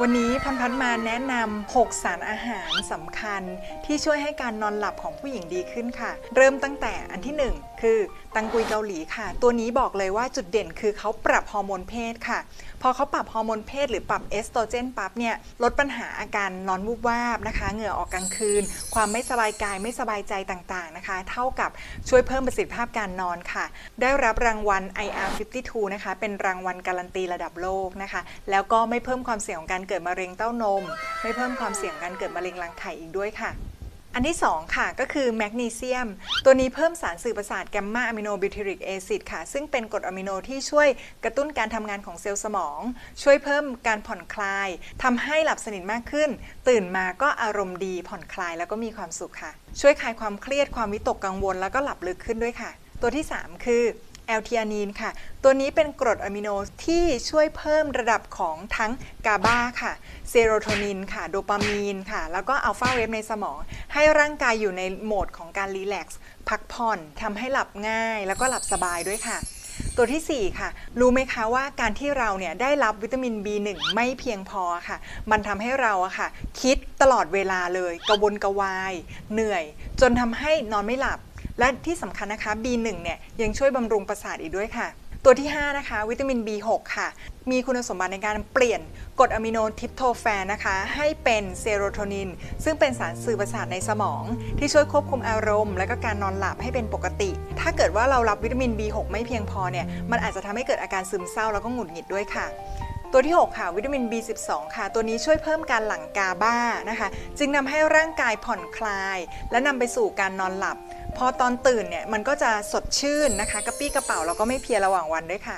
วันนี้พันพันมาแนะนำ 6 สารอาหารสำคัญที่ช่วยให้การนอนหลับของผู้หญิงดีขึ้นค่ะ เริ่มตั้งแต่อันที่ 1 คือตังกุยเกาหลีค่ะ ตัวนี้บอกเลยว่าจุดเด่นคือเขาปรับฮอร์โมนเพศค่ะ พอเขาปรับฮอร์โมนเพศหรือปรับเอสโตรเจนปั๊บเนี่ยลดปัญหาอาการนอนวูบวาบนะคะ เหงื่อออกกลางคืน ความไม่สบายกายไม่สบายใจต่างๆนะคะ เท่ากับช่วยเพิ่มประสิทธิภาพการนอนค่ะ ได้รับรางวัล IR52 นะคะ เป็นรางวัลการันตีระดับโลกนะคะ แล้วก็ไม่เพิ่มความเสี่ยงของการเกิดมะเร็งเต้านม ไม่เพิ่มความเสี่ยงการเกิดมะเร็งรังไข่อีกด้วยค่ะ อันที่ 2 ค่ะก็คือแมกนีเซียม ตัวนี้เพิ่มสารสื่อประสาทแกมมาอะมิโนบิวทิริกแอซิดค่ะ ซึ่งเป็นกรดอะมิโนที่ช่วยกระตุ้นการทำงานของเซลล์สมอง ช่วยเพิ่มการผ่อนคลายทำให้หลับสนิทมากขึ้น ตื่นมาก็อารมณ์ดีผ่อนคลายแล้วก็มีความสุขค่ะ ช่วยคลายความเครียดความวิตกกังวล แล้วก็หลับลึกขึ้นด้วยค่ะ ตัวที่ 3 คือ แอลทีอานีนค่ะ ตัวนี้เป็นกรดอะมิโนที่ช่วยเพิ่มระดับของทั้งกาบาค่ะเซโรโทนินค่ะโดปามีนค่ะ แล้วก็อัลฟาเวฟในสมอง ให้ร่างกายอยู่ในโหมดของการรีแลกซ์พักผ่อนทำให้หลับง่าย แล้วก็หลับสบายด้วยค่ะตัวทีสี่4 ค่ะ รู้ไหมคะว่าการที่เราเนี่ยได้รับวิตามิน B1 ไม่เพียงพอค่ะ มันทำให้เราอะค่ะ คิดตลอดเวลาเลยกระวนกระวาย เหนื่อย จนทำให้นอนไม่หลับ และที่สำคัญนะคะ B1 เนี่ยยังช่วยบำรุงประสาทอีกด้วยค่ะ ตัวที่ 5 นะคะ วิตามิน B6 ค่ะ มีคุณสมบัติในการเปลี่ยนกรดอะมิโนทริปโตแฟนนะคะ ให้เป็นเซโรโทนิน ซึ่งเป็นสารสื่อประสาทในสมอง ที่ช่วยควบคุมอารมณ์ และก็การนอนหลับให้เป็นปกติ ถ้าเกิดว่าเรารับวิตามิน B6 ไม่เพียงพอเนี่ยมันอาจจะทำให้เกิดอาการซึมเศร้าแล้วก็หงุดหงิดด้วยค่ะ ตัวที่ 6 ค่ะ วิตามิน B12 ค่ะ ตัวนี้ช่วยเพิ่มการหลั่งกาบานะคะ จึงนำให้ร่างกายผ่อนคลาย และนำไปสู่การนอนหลับ พอตอนตื่นเนี่ยมันก็จะสดชื่นนะคะ กระปี้กระเป๋าแล้วก็ไม่เพียระหว่างวันด้วยค่ะ